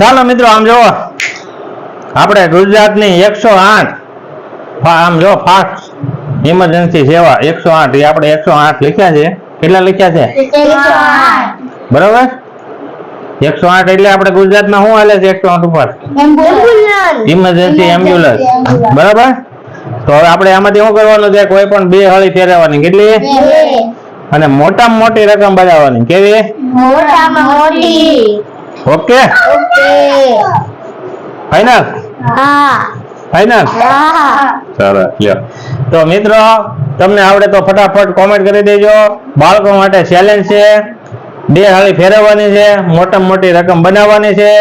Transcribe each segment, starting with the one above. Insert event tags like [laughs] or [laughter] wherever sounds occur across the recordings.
ચાલો મિત્રો આમ જો આપણે ગુજરાતની એકસો આઠ આમ જો ફાસ્ટ ઇમરજન્સી સેવા એકસો આઠ એ આપણે એકસો આઠ લખ્યા છે. કેટલા લખ્યા છે? બરોબર? એકસો આઠ એટલે આપણે ગુજરાતમાં શું હાલે છે એકસો આઠ ઉપર? ઇમરજન્સી એમ્બ્યુલન્સ બરાબર? તો હવે આપણે આમાંથી શું કરવાનું છે કોઈ પણ બે હળી ફેરવવાની. કેટલી? અને મોટામાં મોટી રકમ બજાવવાની. કેવી? મોટામાં મોટી. ઓકે? ઓકે. ફાઈનલ હા. ફાઈનલ હા. સરસ લ્યો. તો મિત્રો તમને આવડે તો ફટાફટ કોમેન્ટ કરી દેજો. બાળકો માટે ચેલેન્જ છે. બે હાળી ફેરવવાની છે. મોટા મોટી રકમ બનાવવાની છે.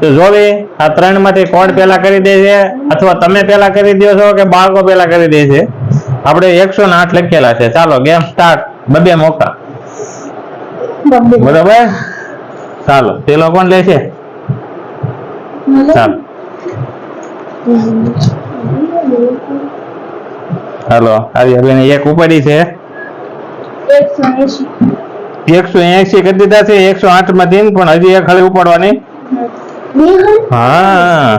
તો જોવી આ ત્રણમાંથી કોણ પેલા કરી દે છે? અથવા તમે પેલા કરી દો છો કે બાળકો પેલા કરી દે છે? આપણે એકસો ને આઠ લખેલા છે. ચાલો ગેમ સ્ટાર્ટ બબે મોકા બરોબર? ચાલો પેલો કોણ લે છે ચાલો. હાલો આવી હવે એક ઉપાડી છે. એકસો એસી કરી દીધા છે એકસો આઠમાં માંથી પણ હજી એક હળી ઉપાડવાની. હા.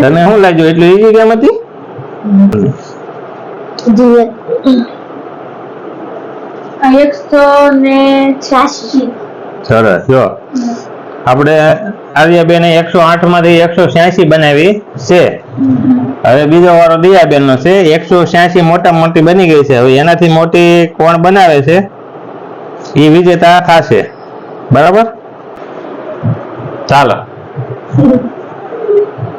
તને શું લાગ્યું? એટલું ઈઝી કેમ હતી? એકસો ને છ્યાસી સરસ જો. આપણે આર્યાબેને એકસો આઠમાંથી એકસો છ્યાસી બનાવી છે. હવે બીજો વારો દિયાબેન નો છે. એકસો છ્યાસી મોટા મોટી બની ગઈ છે. હવે એનાથી મોટી કોણ બનાવે છે? એ વિજેતા થશે બરાબર? ચાલો. [laughs]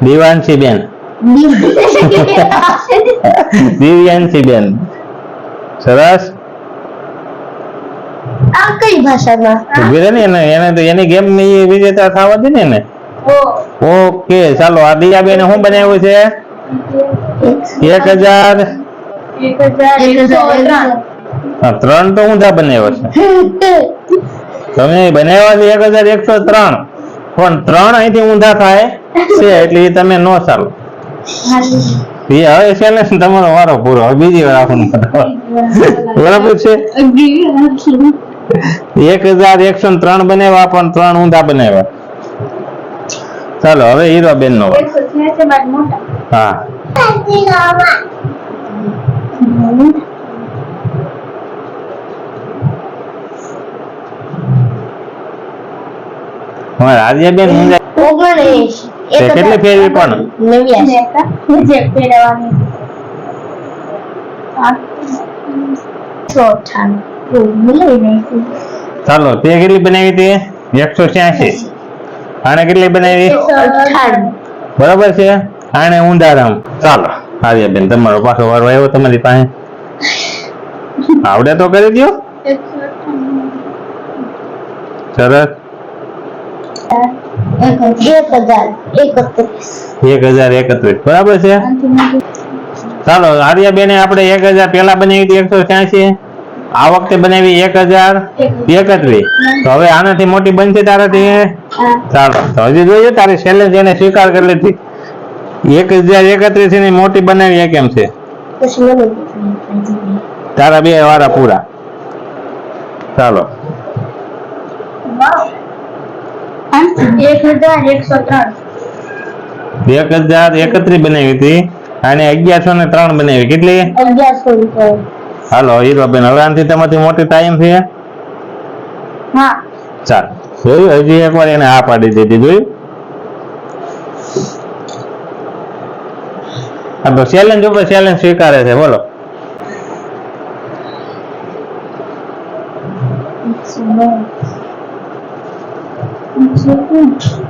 દિવાનસી બેન. [laughs] દિવ્યાંશી બેન. સરસ. આ કઈ ભાષામાં? ઊભી ને એને એને તો એની ગેમની વિજેતા થવા દે ને એને. ઓકે ચાલો આ દિયાબેન શું બનાવ્યું છે? એક હજાર. ત્રણ. તો ઊંધા બનાવ્યો છે. તમે બનાવ્યા છે એક હજાર એકસો ત્રણ. પણ ત્રણ અહીંથી ઊંધા થાય છે એટલે એ તમે નો ચાલો. એ હવે છે ને તમારો વારો પૂરો. હવે બીજી વાર આપણને બરાબર છે? એક હજાર એકસો ત્રણ બનાવ્યા પણ ત્રણ ઊંધા બનાવ્યા. ચાલો હવે હીરોબેન નો હા. તે કેટલી ફેરવી પણ? ફેરવવાની. ચાલો તે કેટલી બનાવી હતી? એકસો છ્યાસી. આને કેટલી બનાવી? બરાબર છે? આને ઊંધારામ. ચાલો આર્યાબેન તમારો પાછો વારો આવ્યો તમારી પાસે. આવડે તો કરી દો સરસ. એક હજાર એકત્રીસ. એક હજાર એકત્રીસ બરાબર છે? ચાલો આર્યા બેને આપણે એક હજાર પેલા બનાવી હતી એકસો છ્યાસી. આ વખતે બનાવી એક હજાર એકત્રીસ તો હવે આનાથી મોટી બનશે તારાથી ચાલો. તો હજી જોઈએ તારી ચેલેન્જ એને સ્વીકાર કરી લીધી. એક હજાર એકત્રીસની મોટી બનાવી કેમ છે? તારા બે વારા પૂરા. ચાલો. એક હજાર એકત્રીસ બનાવી હતી. અને અગિયારસો ને ત્રણ બનાવી. કેટલી? અગિયારસો હાલો હીરોબેન હવે આનાથી તમારી મોટી ટાઈમ છે? હા. ચાલ જોયું? હજી એકવાર એને હા પાડી દીધી જોયું? તો ચેલેન્જ ઉપર ચેલેન્જ સ્વીકારે છે બોલો. Thank નવ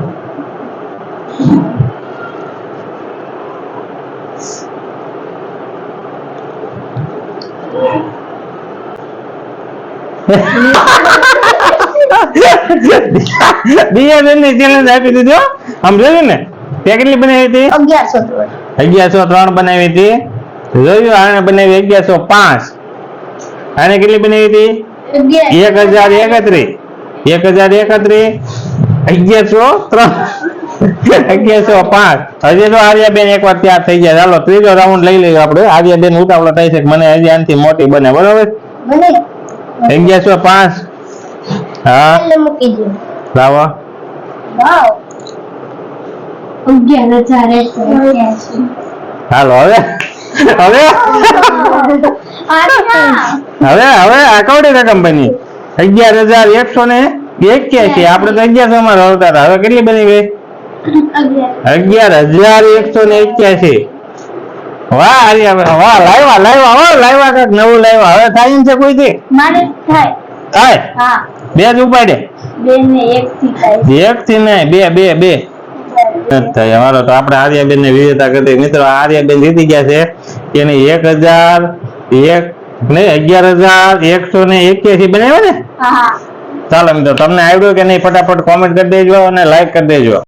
દિયાબેનની ચેલેન્જ આપી દીધી આમ જોયું ને તે કેટલી બનાવી હતી? અગિયારસો ત્રણ. અગિયારસો બનાવી હતી. જોયું આને બનાવી અગિયારસો પાંચ. આને કેટલી બનાવી હતી? એક હજાર એકત્રીસ. એક હજાર એકત્રીસ. અગિયારસો ત્રણ. અગિયારસો પાંચ. હજી તો આર્યાબેન એક વાર તૈયાર થઈ ગયા. ચાલો ત્રીજો રાઉન્ડ લઈ લઈએ આપણે. આર્યાબેન ઉતાવળો થાય છે મને હજી આનથી મોટી બને. બરોબર? અગિયારસો પાંચ હા. લાવો. હાલો હવે? હવે? હવે હવે? અકાઉન્ટ રકમ બની અગિયાર હજાર એકસો ને એક્યાસી. આપણે તો અગિયારસો માં રહતા હતા. હવે કેટલી બની ગઈ? અગિયાર હજાર એકસો ને એક્યાસી. વાહ આર્યા વાહ લાવ્યા લાવ્યા હો લાવ્યા કાંઈક નવું લાવ્યા હવે થાય છે મારે થાય. થાય? હા. બે જ ઉપાડે? બે ને એક થી થાય. એક થી નહીં બે બે બે. થાય. અમારો તો આપણે આર્યાબેન ને વિજેતા કરી મિત્રો આર્યાબેન જીતી ગયા છે. એને એક હજાર એક નહીં અગિયાર હજાર એકસો ને એક્યાસી બનાવ્યા ને? ચાલો મિત્રો તમને આવડ્યું કે નહીં ફટાફટ કોમેન્ટ કરી દેજો અને લાઈક કરી દેજો.